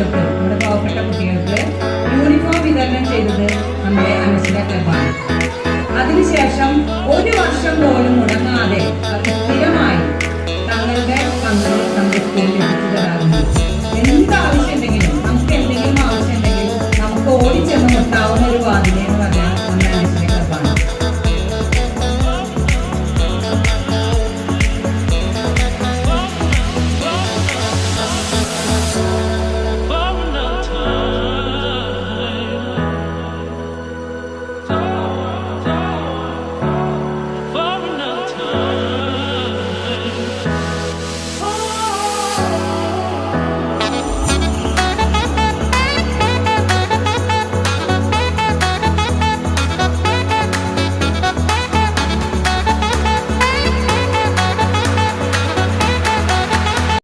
കുട്ടികൾക്ക് നമ്മുടെ പാവപ്പെട്ട കുട്ടികൾക്ക് യൂണിഫോം വിതരണം ചെയ്തത് നമ്മുടെ അനശ്വര ക്ലബാണ് അതിനുശേഷം ഒരു വർഷം പോലും മുടങ്ങാതെ